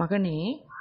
மகனே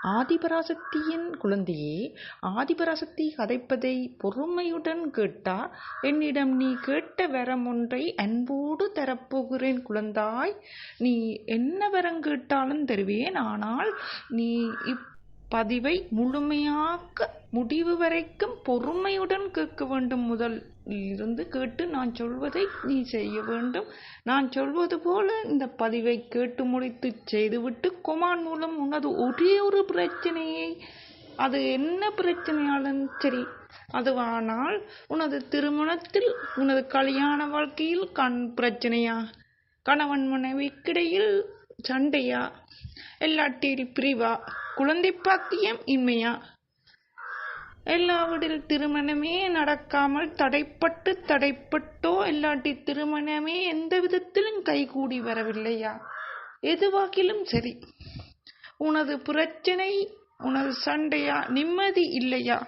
ஆதிபராசக்தியின் குழந்தையே ஆதிபராசக்தி கதைப்பதை பொறுமையுடன் கேட்டா என்னிடம் நீ கேட்ட வரம் ஒன்றை அன்போடு தரப்போகிறேன் குழந்தாய். நீ என்ன வரம் கேட்டாலும் தருவேன் ஆனால் நீ இப்பதிவை முழுமையாக்க முடிவு வரைக்கும் பொறுமையுடன் கேட்க வேண்டும் முதல். இருந்து கேட்டு நான் சொல்வதை நீ செய்ய வேண்டும். நான் சொல்வது போல இந்த பதிவை கேட்டு முடித்து செய்துவிட்டு கொமான் மூலம் உனது ஒரே ஒரு பிரச்சனையை அது என்ன பிரச்சனையாலும் சரி அதுவானால் உனது திருமணத்தில் உனது கல்யாண வாழ்க்கையில் கண் பிரச்சனையா? கணவன் மனைவிக்கிடையில் சண்டையா? எல்லாட்டில் பிரிவா? குழந்தை பாக்கியம் இன்மையா? எல்லாவற்றில் திருமணமே நடக்காமல் தடைப்பட்டு தடைப்பட்டோ இல்லாட்டி திருமணமே எந்த விதத்திலும் கைகூடி வரவில்லையா? எதுவாகிலும் சரி. உனது பிரச்சனை உனது சண்டையா? நிம்மதி இல்லையா?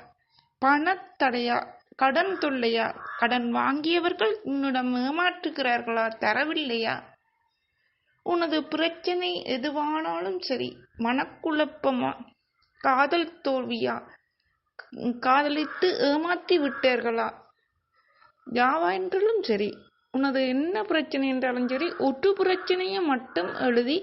பணத்தடையா கடன் தொல்லையா? கடன் வாங்கியவர்கள் உன்னிடம் ஏமாற்றுகிறார்களா? தரவில்லையா? உனது பிரச்சனை எதுவானாலும் சரி. மனக்குழப்பமா? காதல் தோல்வியா? காதலித்து ஏமாற்றி விட்டார்களா? யாவா என்றாலும் சரி உனது என்ன பிரச்சனை என்றாலும் சரி ஒட்டு பிரச்சனையை மட்டும் எழுதி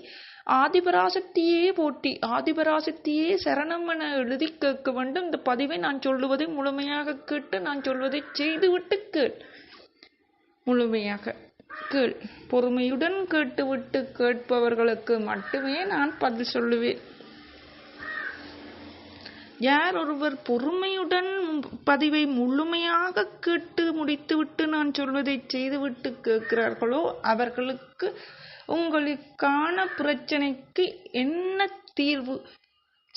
ஆதிபராசக்தியே போட்டி ஆதிபராசக்தியே சரணம் என எழுதி கேட்க வேண்டும். இந்த பதிவை நான் சொல்லுவதை முழுமையாக கேட்டு நான் சொல்வதை செய்துவிட்டு கேள். முழுமையாக கேள். பொறுமையுடன் கேட்டுவிட்டு கேட்பவர்களுக்கு மட்டுமே நான் பதில் சொல்லுவேன். யார் ஒருவர் பொறுமையுடன் பதிவை முழுமையாக கேட்டு முடித்துவிட்டு நான் சொல்வதை செய்துவிட்டு கேட்கிறார்களோ அவர்களுக்கு உங்களுக்கான பிரச்சனைக்கு என்ன தீர்வு?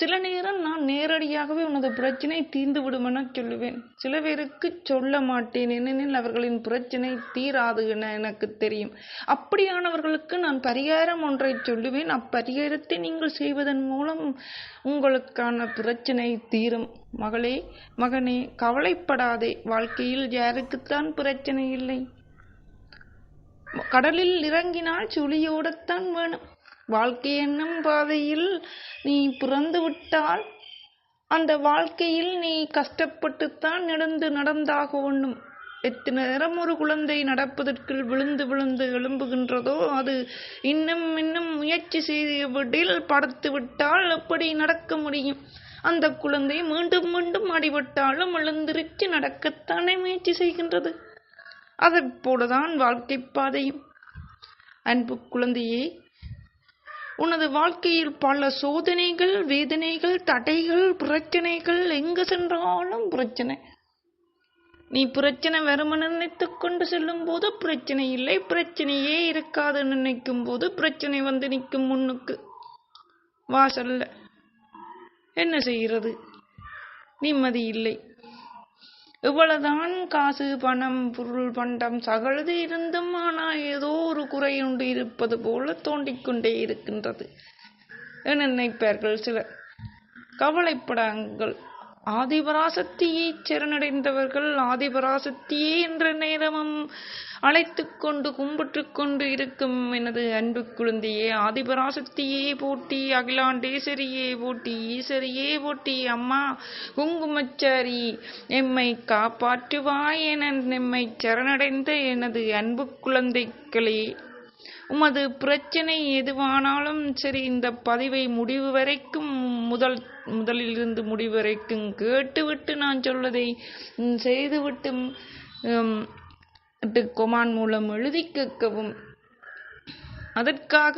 சில நேரம் நான் நேரடியாகவே உனது பிரச்சனை தீர்ந்துவிடும் என சொல்லுவேன். சில பேருக்கு சொல்ல மாட்டேன். ஏனெனில் அவர்களின் பிரச்சனை தீராது என எனக்கு தெரியும். அப்படியானவர்களுக்கு நான் பரிகாரம் ஒன்றை சொல்லுவேன். அப்பரிகாரத்தை நீங்கள் செய்வதன் மூலம் உங்களுக்கான பிரச்சனை தீரும். மகளே மகனே கவலைப்படாதே. வாழ்க்கையில் யாருக்குத்தான் பிரச்சனை இல்லை. கடலில் இறங்கினால் சுழியோடத்தான் வேணும். வாழ்க்கை என்னும் பாதையில் நீ பிறந்து விட்டால் அந்த வாழ்க்கையில் நீ கஷ்டப்பட்டுத்தான் நடந்து நடந்தாக ஒண்ணும். எத்தனை நேரம் ஒரு குழந்தை நடப்பதற்கு விழுந்து விழுந்து எழும்புகின்றதோ அது இன்னும் இன்னும் முயற்சி செய்வதில் படுத்து விட்டால் எப்படி நடக்க முடியும்? அந்த குழந்தை மீண்டும் மீண்டும் அடிபட்டாலும் எழுந்திருச்சு நடக்கத்தானே முயற்சி செய்கின்றது. அதை போலதான் வாழ்க்கை பாதையும். அன்பு குழந்தையே உனது வாழ்க்கையில் பல சோதனைகள் வேதனைகள் தடைகள் பிரச்சனைகள் எங்கு சென்றாலும் பிரச்சனை. நீ பிரச்சனை வரும நினைத்து கொண்டு செல்லும் போது பிரச்சனை இல்லை. பிரச்சனையே இருக்காது நினைக்கும் போது பிரச்சனை வந்து நிற்கும் முன்னுக்கு. வாசல்ல. என்ன செய்கிறது? நிம்மதி இல்லை. இவ்வளவுதான் காசு பணம் பொருள் பண்டம் சகலது இருந்தும் ஆனால் ஏதோ குறையுண்டு இருப்பது போல தோண்டிக்கொண்டே இருக்கின்றது. என நினைப்பார்கள் சிலர்? கவலைப்படாங்கள். ஆதிபராசக்தியை சரணடைந்தவர்கள் ஆதிபராசக்தியே என்ற நேரமும் அழைத்து கொண்டு கும்பிட்டு கொண்டு இருக்கும் எனது அன்பு குழந்தையே ஆதிபராசக்தியே போட்டி அகிலாண்டேசரியே போட்டி ஈசரியே போட்டி அம்மா குங்குமச்சாரி எம்மை காப்பாற்றுவாய் என எம்மை சரணடைந்த எனது அன்பு குழந்தைகளே. உமது பிரச்சனை எதுவானாலும் சரி இந்த பதிவை முடிவு வரைக்கும் முதல் முதலிலிருந்து முடிவு வரைக்கும் கேட்டுவிட்டு நான் சொல்வதை செய்துவிட்டு கொமான் மூலம் எழுதி கேட்கவும் அதற்காக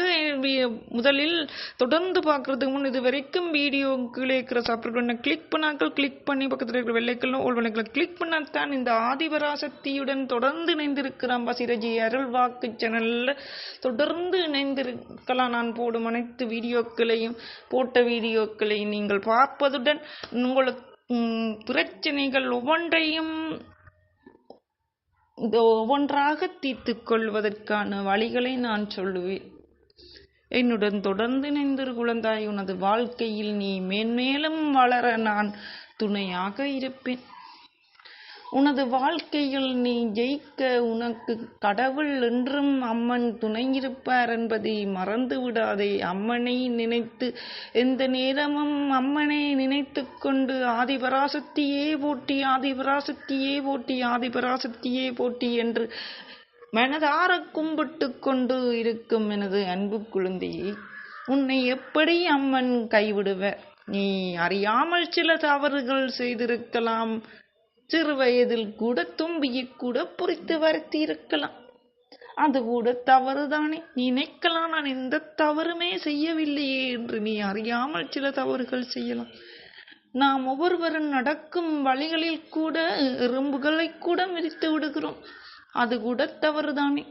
முதலில் தொடர்ந்து பார்க்கறதுக்கு முன் இது வரைக்கும் வீடியோ கீழே இருக்கிற சப்ஸ்கிரைப் கிளிக் பண்ணாக்கள் கிளிக் பண்ணி பக்கத்தில் இருக்கிற வெள்ளைக்கல்லும் ஓல் வெள்ளைக்கல்ல கிளிக் பண்ணால்தான் இந்த ஆதிபராசக்தியுடன் தொடர்ந்து இணைந்திருக்கிறான் பசிரஜி அருள் வாக்கு சேனலில் தொடர்ந்து இணைந்திருக்கலாம். நான் போடும் அனைத்து வீடியோக்களையும் போட்ட வீடியோக்களையும் நீங்கள் பார்ப்பதுடன் உங்களுக்கு பிரச்சனைகள் ஒவ்வொன்றையும் ஒவ்வொன்றாக தீர்த்து கொள்வதற்கான வழிகளை நான் சொல்லுவேன். என்னுடன் தொடர்ந்து நின்று குழந்தாய் உனது வாழ்க்கையில் நீ மேன்மேலும் வளர நான் துணையாக இருப்பேன். உனது வாழ்க்கையில் நீ ஜெயிக்க உனக்கு கடவுள் என்றும் அம்மன் துணையிருப்பார் என்பதை மறந்து விடாதே அம்மனை நினைத்து எந்த நேரமும் அம்மனை நினைத்து கொண்டு ஆதிபராசக்தியே போட்டி ஆதிபராசக்தியே போட்டி ஆதிபராசக்தியே போட்டி என்று மனதார கும்பிட்டு கொண்டு இருக்கும் எனது அன்பு குழந்தையை உன்னை எப்படி அம்மன் கைவிடுவர்? நீ அறியாமல் சில தவறுகள் செய்திருக்கலாம். சிறு வயதில் கூட தும்பியை கூட பொறித்து வருத்தி இருக்கலாம் அது கூட தவறுதானே. நினைக்கலாம் நான் எந்த தவறுமே செய்யவில்லையே என்று நீ அறியாமல் சில தவறுகள் செய்யலாம். நாம் ஒவ்வொருவரும் நடக்கும் வழிகளில் கூட எறும்புகளை கூட மிதித்து விடுகிறோம். அது கூட தவறுதானே.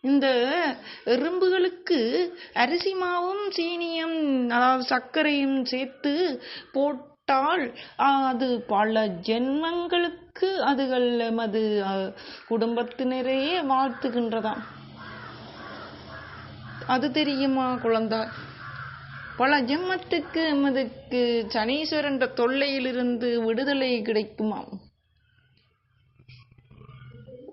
இந்த எறும்புகளுக்கு அரிசி மாவும் சீனியும் அதாவது சர்க்கரையும் சேர்த்து போட்டால் அது பல ஜென்மங்களுக்கு அதுகள் எமது குடும்பத்தினரையே வாழ்த்துகின்றதாம். அது தெரியுமா குழந்தாய் பல ஜென்மத்துக்கு எமதுக்கு சனீஸ்வரன்ற தொல்லையிலிருந்து விடுதலை கிடைக்குமாம்.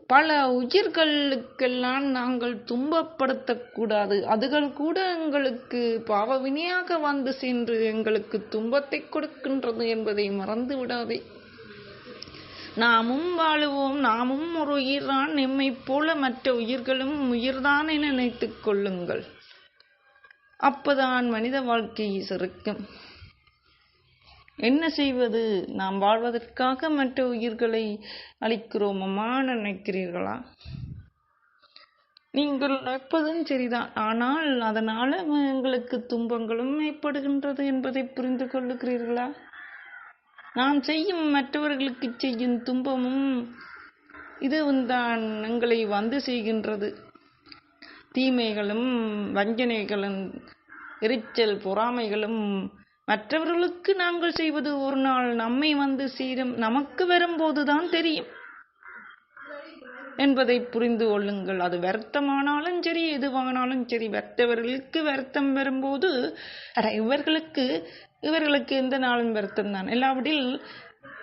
பல உயிர்களுக்கெல்லாம் நாங்கள் துன்பப்படுத்தக்கூடாது. அதுகள் கூட எங்களுக்கு பாவவினையாக வந்து சென்று எங்களுக்கு துன்பத்தை கொடுக்கின்றது என்பதை மறந்து விடாதே. நாமும் வாழுவோம் நாமும் ஒரு உயிர்தான் நம்மைப் போல மற்ற உயிர்களும் உயிர்தான் என நினைத்துக் கொள்ளுங்கள். அப்பதான் மனித வாழ்க்கை சிறக்கும். என்ன செய்வது? நாம் வாழ்வதற்காக மற்ற உயிர்களை அளிக்கிறோமம்மா நினைக்கிறீர்களா? நீங்கள் நினைப்பதும் சரிதான். ஆனால் அதனால் எங்களுக்கு துன்பங்களும் ஏற்படுகின்றது என்பதை புரிந்து கொள்ளுகிறீர்களா? நாம் செய்யும் மற்றவர்களுக்கு செய்யும் துன்பமும் இதுவும் தான் எங்களை வந்து செய்கின்றது. தீமைகளும் வஞ்சனைகளும் எரிச்சல் பொறாமைகளும் மற்றவர்களுக்கு நாங்கள் செய்வது ஒரு நாள் நம்மை வந்து சீரும் நமக்கு வரும்போதுதான் தெரியும். என்பதை புரிந்து கொள்ளுங்கள். அது வருத்தமானாலும் சரி எதுவானாலும் சரி வருத்தவர்களுக்கு வருத்தம் வரும்போது அட இவர்களுக்கு இவர்களுக்கு எந்த நாளும் வருத்தம் தான் எல்லாவிடில்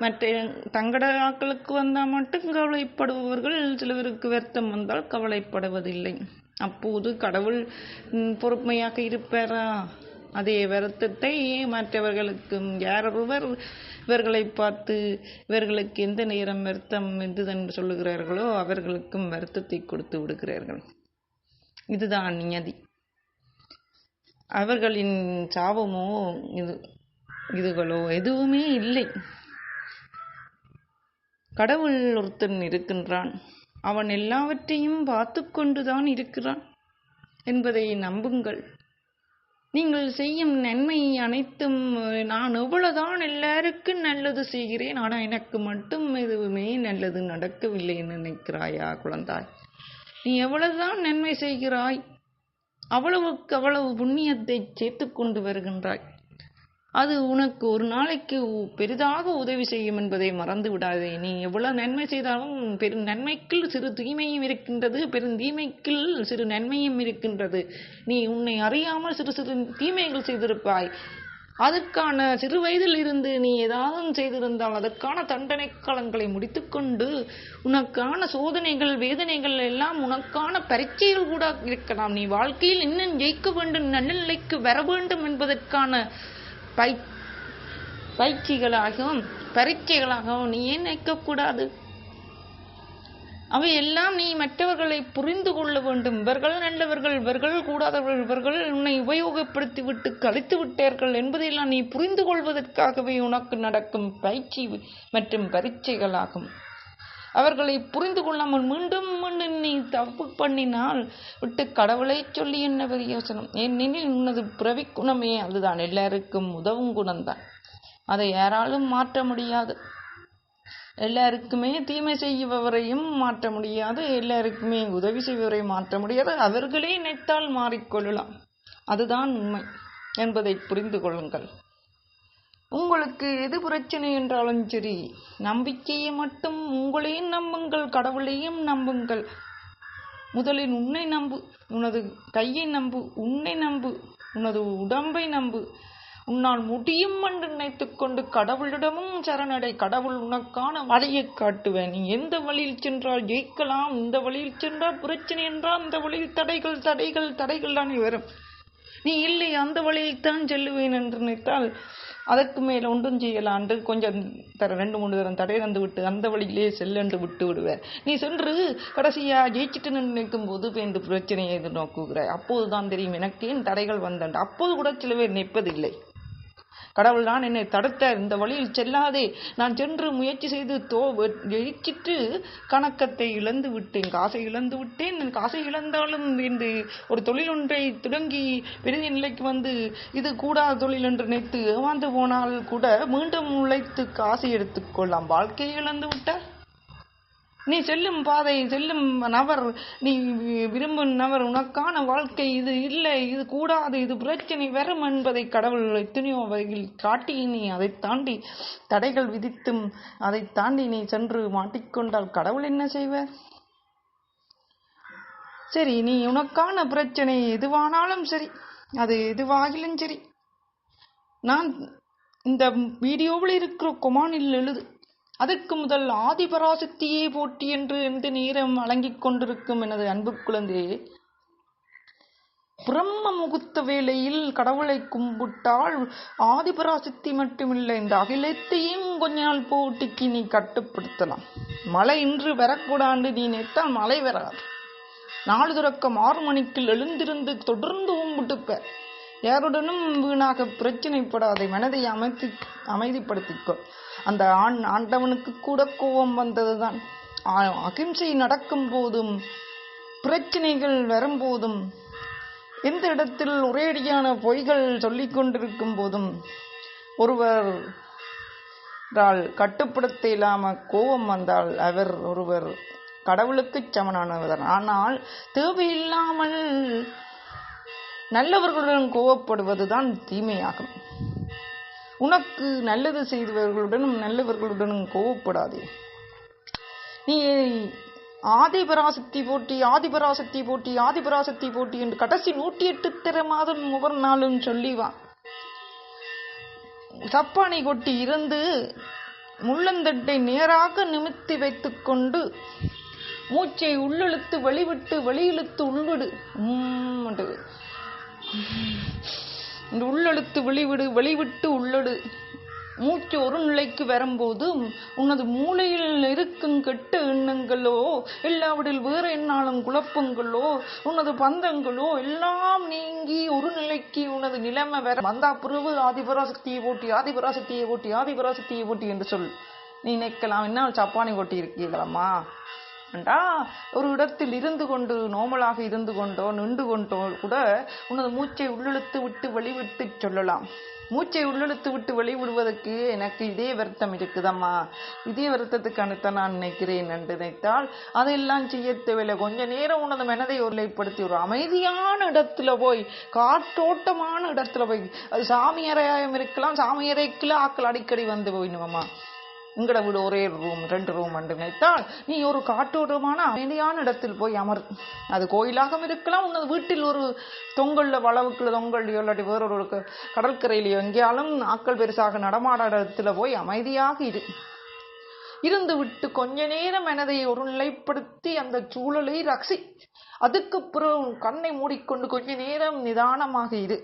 மற்ற தங்கடாக்களுக்கு வந்தால் மட்டும் கவலைப்படுபவர்கள் சிலவருக்கு வருத்தம் வந்தால் கவலைப்படுவதில்லை. அப்போது கடவுள் பொறுமையாக இருப்பாரா? அதே வருத்தத்தை மற்றவர்களுக்கும் யாரொருவர் இவர்களை பார்த்து இவர்களுக்கு எந்த நேரம் வருத்தம் என்று சொல்லுகிறார்களோ அவர்களுக்கும் வருத்தத்தை கொடுத்து விடுகிறார்கள். இதுதான் நியதி. அவர்களின் சாபமோ இது இதுகளோ எதுவுமே இல்லை. கடவுள் ஒருத்தன் இருக்கின்றான். அவன் எல்லாவற்றையும் பார்த்து கொண்டுதான் இருக்கிறான் என்பதை நம்புங்கள். நீங்கள் செய்யும் நன்மை அனைத்தும் நான் எவ்வளவுதான் எல்லாருக்கும் நல்லது செய்கிறேன் ஆனால் எனக்கு மட்டும் எதுவுமே நல்லது நடக்கவில்லை என்று நினைக்கிறாயா குழந்தாய்? நீ எவ்வளவுதான் நன்மை செய்கிறாய் அவ்வளவுக்கு அவ்வளவு புண்ணியத்தை சேர்த்து கொண்டு வருகின்றாய். அது உனக்கு ஒரு நாளைக்கு பெரிதாக உதவி செய்யும் என்பதை மறந்து விடாதே. நீ எவ்வளவு நன்மை செய்தாலும் பெரும் நன்மைக்குள் சிறு தீமையும் இருக்கின்றது பெரும் தீமைக்குள் சிறு நன்மையும் இருக்கின்றது. நீ உன்னை அறியாமல் சிறு சிறு தீமைகள் செய்திருப்பாய். அதற்கான சிறு வயதில் இருந்து நீ ஏதாவது செய்திருந்தால் அதற்கான தண்டனை காலங்களை முடித்துக்கொண்டு உனக்கான சோதனைகள் வேதனைகள் எல்லாம் உனக்கான பரீட்சைகள் கூட இருக்கலாம். நீ வாழ்க்கையில் இன்னும் ஜெயிக்க வேண்டும் நல்ல நிலைக்கு வர வேண்டும் என்பதற்கான பை பயிற்சிகளாகவும் பரீட்சைகளாகவும் நீ ஏன் நினைக்கக்கூடாது? அவை எல்லாம் நீ மற்றவர்களை புரிந்து கொள்ள வேண்டும். இவர்கள் நல்லவர்கள் இவர்கள் கூடாதவர்கள் இவர்கள் உன்னை உபயோகப்படுத்தி விட்டு கழித்து விட்டார்கள் என்பதையெல்லாம் நீ புரிந்து கொள்வதற்காகவே உனக்கு நடக்கும் பயிற்சி மற்றும் பரீட்சைகளாகும். அவர்களை புரிந்து கொள்ளாமல் மீண்டும் மீண்டும் நீ தப்பு பண்ணினால் விட்டு கடவுளை சொல்லி என்ன பிரயோசனம் ஏனெனில் உனது பிறவி குணமே அதுதான். எல்லாருக்கும் உதவும் குணம்தான். அதை யாராலும் மாற்ற முடியாது. எல்லாருக்குமே தீமை செய்பவரையும் மாற்ற முடியாது. எல்லாருக்குமே உதவி செய்பவரையும் மாற்ற முடியாது. அவர்களே நினைத்தால் மாறிக்கொள்ளலாம். அதுதான் உண்மை என்பதை புரிந்து கொள்ளுங்கள். உங்களுக்கு எது பிரச்சனை என்றாலும் சரி நம்பிக்கையை மட்டும் உங்களையும் நம்புங்கள் கடவுளையும் நம்புங்கள். முதலில் உன்னை நம்பு உனது கையை நம்பு உன்னை நம்பு உனது உடம்பை நம்பு. உன்னால் முடியும் என்று நினைத்துக்கொண்டு கடவுளிடமும் சரணடை கடவுள் உனக்கான வழியை காட்டுவேன். நீ எந்த வழியில் சென்றால் ஜெயிக்கலாம் இந்த வழியில் சென்றால் பிரச்சனை என்றால் அந்த வழியில் தடைகள் தடைகள் தடைகள் தானே வரும் நீ இல்லை அந்த வழியில் தான் செல்லுவேன் என்று நினைத்தால் அதற்கு மேல் ஒன்றும் செய்யலான்று கொஞ்சம் தர ரெண்டு மூணு தரம் தடை தந்து விட்டு அந்த வழியிலே செல்லென்று விட்டு விடுவேன். நீ சென்று கடைசியா ஜெயிச்சிட்டு நினைக்கும் போது இந்த பிரச்சனையை எதிர்நோக்குகிறாய். அப்போதுதான் தெரியும் எனக்கு ஏன் தடைகள் வந்தண்டு அப்போது கூட சில பேர் நிற்பதில்லை. கடவுள் தான் என்னை தடுத்தார் இந்த வழியில் செல்லாதே. நான் சென்று முயற்சி செய்து தோ ஜெயிச்சிட்டு கணக்கத்தை இழந்து விட்டேன். காசை இழந்து விட்டேன். காசை இழந்தாலும் இந்த ஒரு தொழில் ஒன்றை தொடங்கி பெரிய நிலைக்கு வந்து இது கூடாத தொழில் என்று நினைத்து ஏமாந்து போனால் கூட மீண்டும் உழைத்து காசை எடுத்துக்கொள்ளலாம் வாழ்க்கையை இழந்து விட்டார் நீ செல்லும் பாதை செல்லும் நபர் நீ விரும்பும் நபர் உனக்கான வாழ்க்கை இது இல்லை இது கூடாது இது பிரச்சனை வரும் என்பதை கடவுள் எத்தனையோ வகையில் காட்டி நீ அதை தாண்டி தடைகள் விதித்தும் அதை தாண்டி நீ சென்று மாட்டிக்கொண்டால் கடவுள் என்ன செய்வார்? சரி நீ உனக்கான பிரச்சனை எதுவானாலும் சரி அது எதுவாகிலும் சரி. நான் இந்த வீடியோவில் இருக்கிற கொமானில் எழுது. அதற்கு முதல் ஆதிபராசக்தியே போட்டி என்று எந்த நேரம் வழங்கிக் கொண்டிருக்கும் எனது அன்பு குழந்தையே பிரம்ம முகூர்த்த வேளையில் கடவுளை கும்பிட்டால் ஆதிபராசக்தி மட்டுமில்லை இந்த அகிலத்தையும் கொஞ்ச நாள் போட்டிக்கு நீ கட்டுப்படுத்தலாம். மழை இன்று வரக்கூடாது நீ நினைத்தால் மழை வராது. நாலு துறக்கம் ஆறு மணிக்கு எழுந்திருந்து தொடர்ந்து கும்பிட்டுப்ப யாருடனும் வீணாக பிரச்சினைப்படாதே மனதை அமைத்து அமைதிப்படுத்திக்கோ. அந்த ஆண் ஆண்டவனுக்கு கூட கோபம் வந்ததுதான். அகிம்சை நடக்கும் போதும் பிரச்சனைகள் வரும்போதும் எந்த இடத்தில் ஒரேடியான பொய்கள் சொல்லிக் கொண்டிருக்கும் போதும் ஒருவர் கட்டுப்படுத்த இல்லாம கோபம் வந்தால் அவர் ஒருவர் கடவுளுக்கு சமனானவர் ஆனால் தேவையில்லாமல் நல்லவர்களுடன் கோவப்படுவதுதான் தீமையாகும். உனக்கு நல்லது செய்தவர்களுடனும் நல்லவர்களுடனும் கோவப்படாதே. நீ ஆதிபராசக்தி போட்டி ஆதிபராசக்தி போட்டி ஆதிபராசக்தி போட்டி என்று கடைசி நூற்றி எட்டு திற மாதம் ஒவ்வொரு நாளும் சொல்லி வா. சப்பானை கொட்டி இருந்து முள்ளந்தட்டை நேராக நிமித்தி வைத்துக்கொண்டு மூச்சை உள்ளிழுத்து வெளிவிட்டு வெளியிழுத்து உள்விடு. இந்த உள்ளெழுத்து வெளிவிடு வெளிவிட்டு உள்ளடு. மூச்சு ஒரு நிலைக்கு வரும்போது உனது மூளையில் இருக்கும் கெட்ட எண்ணங்களோ இல்லாவிடில் வேறு எண்ணாலும் குழப்பங்களோ உனது பந்தங்களோ எல்லாம் நீங்கி ஒரு நிலைக்கு உனது நிலைமை வர வந்தா பிறகு ஆதிபராசக்தியை போட்டி ஆதிபராசக்தியை போட்டி ஆதிபராசக்தியை போட்டி என்று சொல். நீ நினைக்கலாம் என்ன சப்பானி ஓட்டி இருக்கீங்களம்மா ஏண்டா ஒரு இடத்தில் இருந்து கொண்டு நோமலாக இருந்து கொண்டோ நின்று கொண்டோ கூட உனது மூச்சை உள்ளிழுத்து விட்டு வெளிவிட்டு சொல்லலாம். மூச்சை உள்ளிழுத்து விட்டு வெளிவிடுவதற்கு எனக்கு இதே வருத்தம் இருக்குதம்மா. இதே வருத்தத்துக்கு அனுத்த நான் நினைக்கிறேன் என்று நினைத்தால் அதையெல்லாம் செய்ய தேவையில்லை. கொஞ்ச நேரம் உனது மனதை உருளைப்படுத்தி ஒரு அமைதியான இடத்துல போய் காற்றோட்டமான இடத்துல போய் அது சாமியறையாயம் இருக்கலாம் சாமியறைக்குள்ள ஆக்கள் அடிக்கடி வந்து போயிடுவோம்மா. உங்களோட வீடு ஒரே ரூம் ரெண்டு ரூம் என்று நினைத்தால் நீ ஒரு காட்டோரமான அமைதியான இடத்தில் போய் அமர். அது கோயிலாகவும் இருக்கலாம் உங்கள் வீட்டில் ஒரு தொங்கல்ல வளவுக்குள்ள தொங்கல்லையோ இல்லாட்டி வேறொரு கடற்கரையிலையோ எங்கேயாலும் ஆக்கள் பெருசாக நடமாட இடத்துல போய் அமைதியாக இரு. இருந்து விட்டு கொஞ்ச நேரம் மனதை ஒரு நிலைப்படுத்தி அந்த சூழலை ரசி. அதுக்கு பிறகு கண்ணை மூடிக்கொண்டு கொஞ்ச நேரம் நிதானமாக இரு.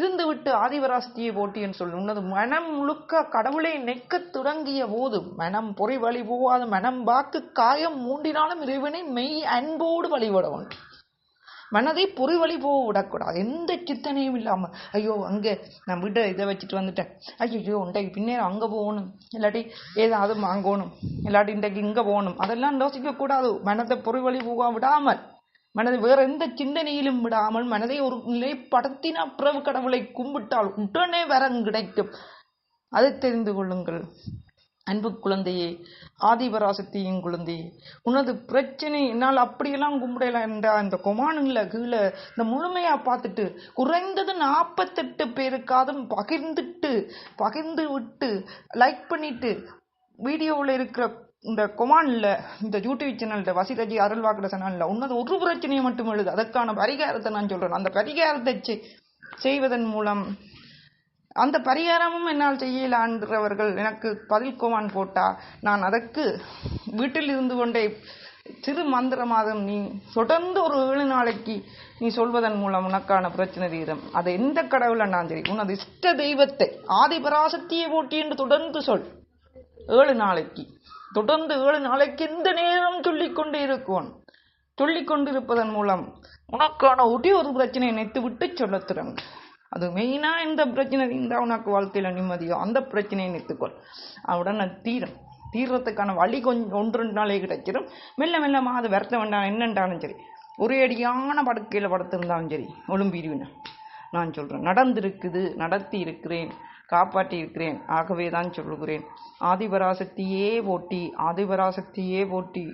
இருந்துவிட்டு ஆதிவராஸ்தியை போட்டி என்று சொல்லு உனது மனம் முழுக்க கடவுளை நெக்க தொடங்கிய போது மனம் பொறி வழி போவாது மனம் வாக்கு காயம் மூண்டினாலும் இறைவனை மெய் அன்போடு வழிபட வேண்டும். மனதை பொறி வழி போக விடக்கூடாது. எந்த சித்தனையும் இல்லாமல் ஐயோ அங்கே நான் வீட்டை இதை வச்சுட்டு வந்துட்டேன். ஐயோ இன்றைக்கு பின்னேரம் அங்கே போகணும். இல்லாட்டி ஏதாவது வாங்கணும். இல்லாட்டி இன்றைக்கு இங்கே போகணும். அதெல்லாம் யோசிக்கக்கூடாது. மனத்தை பொறி வழி போக விடாமல் மனதை வேற எந்த சிந்தனையிலும் விடாமல் மனதை ஒரு நிலைப்படுத்தின பிறகு கடவுளை கும்பிட்டால் உடனே வரம் கிடைக்கும். அதை தெரிந்து கொள்ளுங்கள். அன்பு குழந்தையே ஆதிபராசக்தியின் குழந்தையே உனது பிரச்சனை என்னால் அப்படியெல்லாம் கும்பிடல என்ற அந்த கொமானுங்கள கீழே இந்த முழுமையா பார்த்துட்டு குறைந்தது நாற்பத்தெட்டு பேருக்காதும் பகிர்ந்துட்டு பகிர்ந்து விட்டு லைக் பண்ணிட்டு வீடியோவில் இருக்கிற இந்த கொமான்ல இந்த யூடியூப் சேனல்ல அருள் அருள்வாக்குற சேனல்ல உன்னது ஒரு பிரச்சனையை மட்டும் எழுது. அதற்கான பரிகாரத்தை நான் சொல்றேன். அந்த பரிகாரத்தை செய்வதன் மூலம் அந்த பரிகாரமும் என்னால் செய்யலான்றவர்கள் எனக்கு பதில் கோமான் போட்டா நான் அதற்கு வீட்டில் இருந்து கொண்டே சிறு மந்திரமாதம் நீ தொடர்ந்து ஒரு ஏழு நாளைக்கு நீ சொல்வதன் மூலம் உனக்கான பிரச்சனை தீரும். அது எந்த கடவுளை நான் சரி உனது இஷ்ட தெய்வத்தை ஆதிபராசக்தியை போட்டி என்று தொடர்ந்து சொல். ஏழு நாளைக்கு. தொடர்ந்து ஏழு நாளைக்கு எந்த நேரம் சொல்லிக்கொண்டே இருக்குவான் சொல்லிக்கொண்டிருப்பதன் மூலம் உனக்கான ஒரே ஒரு பிரச்சனையை நினைத்து விட்டு சொல்லத் தொடங்கு அது மெயினாக எந்த பிரச்சனை இருந்தால் உனக்கு வாழ்க்கையில் நிம்மதியோ அந்த பிரச்சனையை நிறுத்துக்கொள். அவுடன் அது தீரும். தீர்றதுக்கான வழி கொஞ்சம் ஒன்று ரெண்டு நாளே கிடைச்சிடும் மெல்ல மெல்லமாக அது வருத்த வேண்டாம் என்னண்டாலும் சரி. ஒரே அடியான படுக்கையில் படுத்திருந்தாலும் சரி ஒழும்பிடுவேன் நான் சொல்கிறேன் நடந்திருக்குது நடத்தி இருக்கிறேன் காப்பாற்றியிருக்கிறேன். ஆகவே தான் சொல்லுகிறேன். ஆதிபராசக்தியே போட்டி ஆதிபராசக்தியே போட்டி.